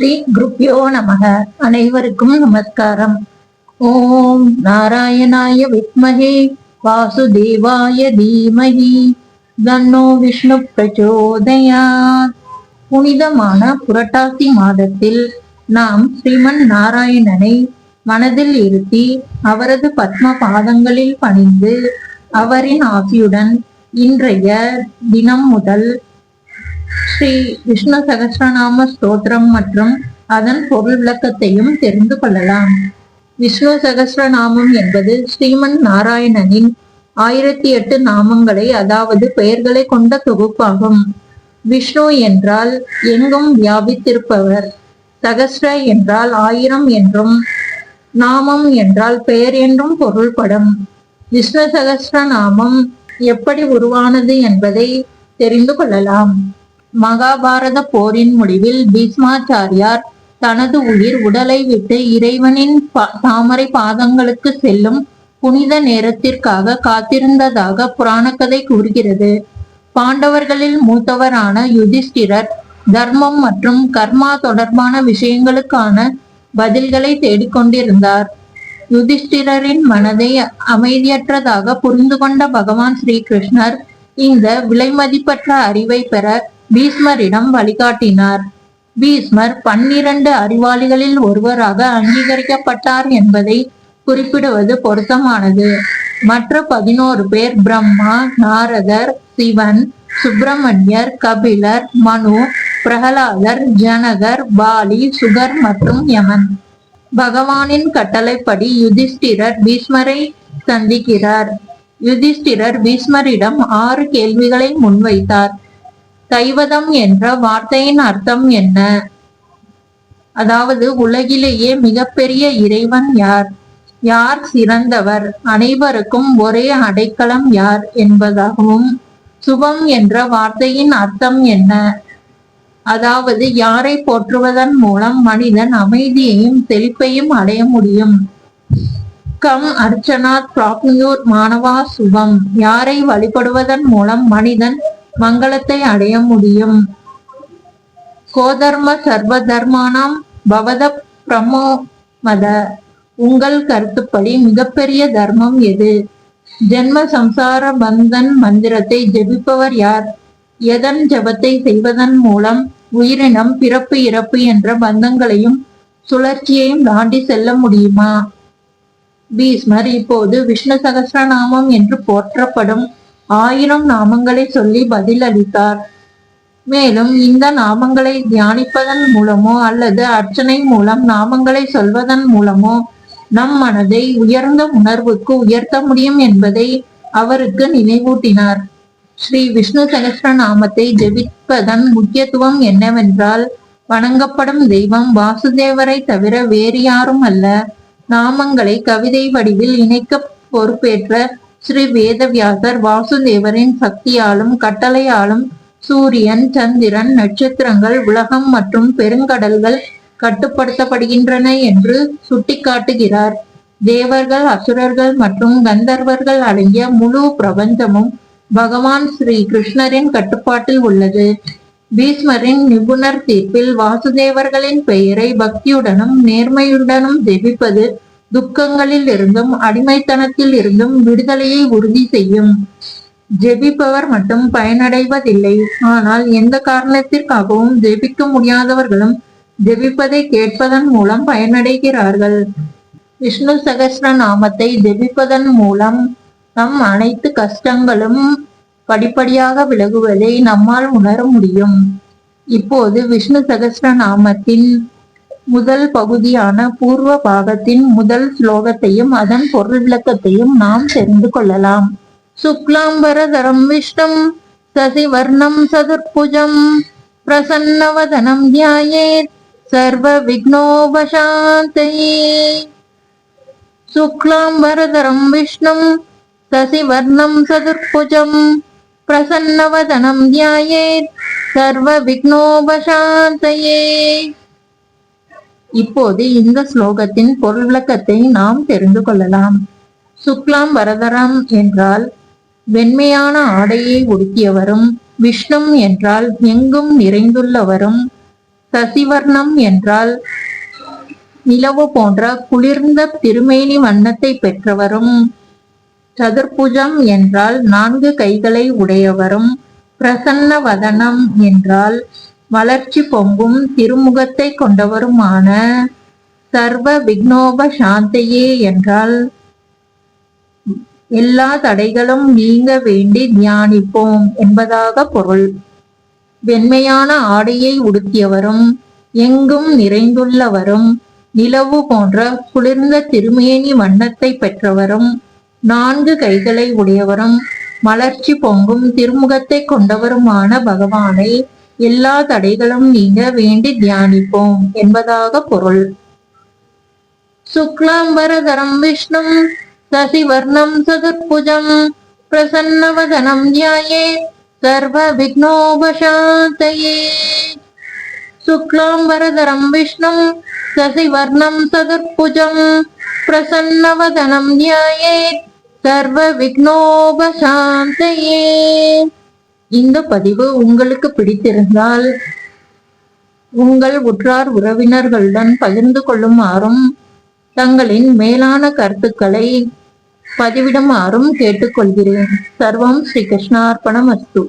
ஸ்ரீ குருப்பியோ நமக. அனைவருக்கும் நமஸ்காரம். ஓம் நாராயணாய வித்மகே. வாசுதேவாய தீமகி. தன்னோ விஷ்ணு பிரச்சோதயாத். புனிதமான புரட்டாசி மாதத்தில் நாம் ஸ்ரீமன் நாராயணனை மனதில் இருத்தி அவரது பத்ம பாதங்களில் பணிந்து அவரின் ஆசியுடன் இன்றைய தினம் முதல் ஸ்ரீ விஷ்ணு சகசிரநாம ஸ்தோத்திரம் மற்றும் அதன் பொருள் விளக்கத்தையும் தெரிந்து கொள்ளலாம். விஷ்ணு சகசிரநாமம் என்பது ஸ்ரீமன் நாராயணனின் ஆயிரத்தி எட்டு நாமங்களை அதாவது பெயர்களை கொண்ட தொகுப்பாகும். விஷ்ணு என்றால் எங்கும் வியாபித்திருப்பவர். சகஸ்ர என்றால் ஆயிரம் என்றும் நாமம் என்றால் பெயர் என்றும் பொருள்படும். விஷ்ணு சகஸ்ர நாமம் எப்படி உருவானது என்பதை தெரிந்து கொள்ளலாம். மகாபாரத போரின் முடிவில் பீஷ்மாச்சாரியார் தனது உயிர் உடலை விட்டு இறைவனின் பா- தாமரை பாதங்களுக்கு செல்லும் புனித நேரத்திற்காக காத்திருந்ததாக புராணக்கதை கூறுகிறது. பாண்டவர்களில் மூத்தவரான யுதிஷ்டிரர் தர்மம் மற்றும் கர்மா தொடர்பான விஷயங்களுக்கான பதில்களை தேடிக்கொண்டிருந்தார். யுதிஷ்டிரரின் மனதை அமைதியற்றதாக புரிந்து கொண்ட பகவான் ஸ்ரீகிருஷ்ணர் இந்த விலைமதிப்பற்ற அறிவை பெற பீஷ்மரிடம் வழிகாட்டினார். பீஷ்மர் பன்னிரண்டு அறிவாளிகளில் ஒருவராக அங்கீகரிக்கப்பட்டார் என்பதை குறிப்பிடுவது பொருத்தமானது. மற்ற பதினோரு பேர் பிரம்மா நாரதர் சிவன் சுப்பிரமணியர் கபிலர் மனு பிரகலாதர் ஜனகர் பாலி சுகர் மற்றும் யமன். பகவானின் கட்டளைப்படி யுதிஷ்டிரர் பீஷ்மரை சந்திக்கிறார். யுதிஷ்டிரர் பீஷ்மரிடம் ஆறு கேள்விகளை முன்வைத்தார். தைவதம் என்ற வார்த்தையின் அர்த்தம் என்ன? அதாவது உலகிலேயே மிகப்பெரிய இறைவன் யார்? யார் சிறந்தவர்? அனைவருக்கும் ஒரே அடைக்கலம் யார் என்பதாகவும் சுபம் என்ற வார்த்தையின் அர்த்தம் என்ன? அதாவது யாரை போற்றுவதன் மூலம் மனிதன் அமைதியையும் செழிப்பையும் அடைய முடியும்? கம் அர்ச்சனா பிராப்னியூர் சுபம். யாரை வழிபடுவதன் மூலம் மனிதன் மங்களத்தை அடைய முடியும். கோதர்ம சர்வ தர்மானாம் பவத பிரமோமத உங்கள் கருத்துப்படி மிகப்பெரிய தர்மம் எது? ஜென்ம சம்சார பந்தன் மந்திரத்தை ஜெபிப்பவர் யார்? எதன் ஜபத்தை செய்வதன் மூலம் உயிரினம் பிறப்பு இறப்பு என்ற பந்தங்களையும் சுழற்சியையும் தாண்டி செல்ல முடியுமா? பீஸ்மர் இப்போது விஷ்ணு சகசிரநாமம் என்று போற்றப்படும் ஆயிரம் நாமங்களை சொல்லி பதில் அளித்தார் மேலும் இந்த நாமங்களை தியானிப்பதன் மூலமோ அல்லது அர்ச்சனை மூலம் நாமங்களை சொல்வதன் மூலமோ நம் மனதை உயர்ந்த உணர்வுக்கு உயர்த்த முடியும் என்பதை அவருக்கு நினைவூட்டினார். ஸ்ரீ விஷ்ணு சகஸ்ரநாமத்தை ஜெபிப்பதன் முக்கியத்துவம் என்னவென்றால் வணங்கப்படும் தெய்வம் வாசுதேவரை தவிர வேறு யாரும் அல்ல. நாமங்களை கவிதை வடிவில் இணைக்க பொறுப்பேற்ற ஸ்ரீ வேதவியாசர் வாசுதேவரின் சக்தியாலும் கட்டளையாலும் சூரியன் சந்திரன் நட்சத்திரங்கள் உலகம் மற்றும் பெருங்கடல்கள் கட்டுப்படுத்தப்படுகின்றன என்று சுட்டிக்காட்டுகிறார். தேவர்கள் அசுரர்கள் மற்றும் கந்தர்வர்கள் அடங்கிய முழு பிரபஞ்சமும் பகவான் ஸ்ரீ கிருஷ்ணரின் கட்டுப்பாட்டில் உள்ளது. பீஷ்மரின் நிபுணர் தீர்ப்பில் வாசுதேவர்களின் பெயரை பக்தியுடனும் நேர்மையுடனும் ஜெபிப்பது துக்கங்களில் இருந்தும் அடிமைத்தனத்தில் இருந்தும் விடுதலையை உறுதி செய்யும். ஜெபிப்பவர் மட்டும் பயனடைவதில்லை. ஆனால் எந்த காரணத்திற்காகவும் ஜெபிக்க முடியாதவர்களும் ஜெபிப்பதை கேட்பதன் மூலம் பயனடைகிறார்கள். விஷ்ணு சகஸ்ர நாமத்தை ஜெபிப்பதன் மூலம் நம் அனைத்து கஷ்டங்களும் படிப்படியாக விலகுவதை நம்மால் உணர முடியும். இப்போது விஷ்ணு சகஸ்ர நாமத்தின் முதல் பகுதியான பூர்வ பாகத்தின் முதல் ஸ்லோகத்தையும் அதன் பொருள் விளக்கத்தையும் நாம் தெரிந்து கொள்ளலாம். சுக்லாம்பரதரம் விஷ்ணும் சசிவர்ணம் சதுர்புஜம் பிரசன்னவதனம் தியாயேத் சர்வ விக்னோபசாந்தயே சுக்லாம்பரதரம் விஷ்ணும் சசிவர்ணம் சதுர்புஜம் பிரசன்னவதனம் தியாயேத் சர்வ விக்னோபசாந்தயே இப்போது இந்த ஸ்லோகத்தின் பொருள் விளக்கத்தை நாம் தெரிந்து கொள்ளலாம். சுக்லாம் வரதரம் என்றால் வெண்மையான ஆடையை உடுத்தியவரும் விஷ்ணும் என்றால் எங்கும் நிறைந்துள்ளவரும் சசிவர்ணம் என்றால் நிலவு போன்ற குளிர்ந்த திருமேனி வண்ணத்தை பெற்றவரும் சதுர்புஜம் என்றால் நான்கு கைகளை உடையவரும் பிரசன்ன வதனம் என்றால் வளர்ச்சி பொங்கும் திருமுகத்தை கொண்டவருமான சர்வ விக்னோப சாந்தையே என்றால் எல்லா தடைகளும் நீங்க வேண்டி தியானிப்போம் என்பதாக பொருள். வெண்மையான ஆடையை உடுத்தியவரும் எங்கும் நிறைந்துள்ளவரும் நிலவு போன்ற குளிர்ந்த திருமேனி வண்ணத்தை பெற்றவரும் நான்கு கைகளை உடையவரும் மலர்ச்சி பொங்கும் திருமுகத்தை கொண்டவருமான பகவானை எல்லா தடைகளும் நீங்க வேண்டி தியானிப்போம் என்பதாக பொருள். சுக்லாம்பரதரம் விஷ்ணும் சசிவர்ணம் சதுர்புஜம் பிரசன்னவதனம் தியாயே சர்வ விக்னோபசாந்தயே சுக்லாம்பரதரம் விஷ்ணும் சசிவர்ணம் சதுர்புஜம் பிரசன்னவதனம் தியாயே சர்வ விக்னோபசாந்தையே இந்த பதிவு உங்களுக்கு பிடித்திருந்தால் உங்கள் உற்றார் உறவினர்களுடன் பகிர்ந்து கொள்ளுமாறும் தங்களின் மேலான கருத்துக்களை பதிவிடுமாறும் கேட்டுக்கொள்கிறேன். சர்வம் ஸ்ரீ கிருஷ்ணார்ப்பணம் அஸ்து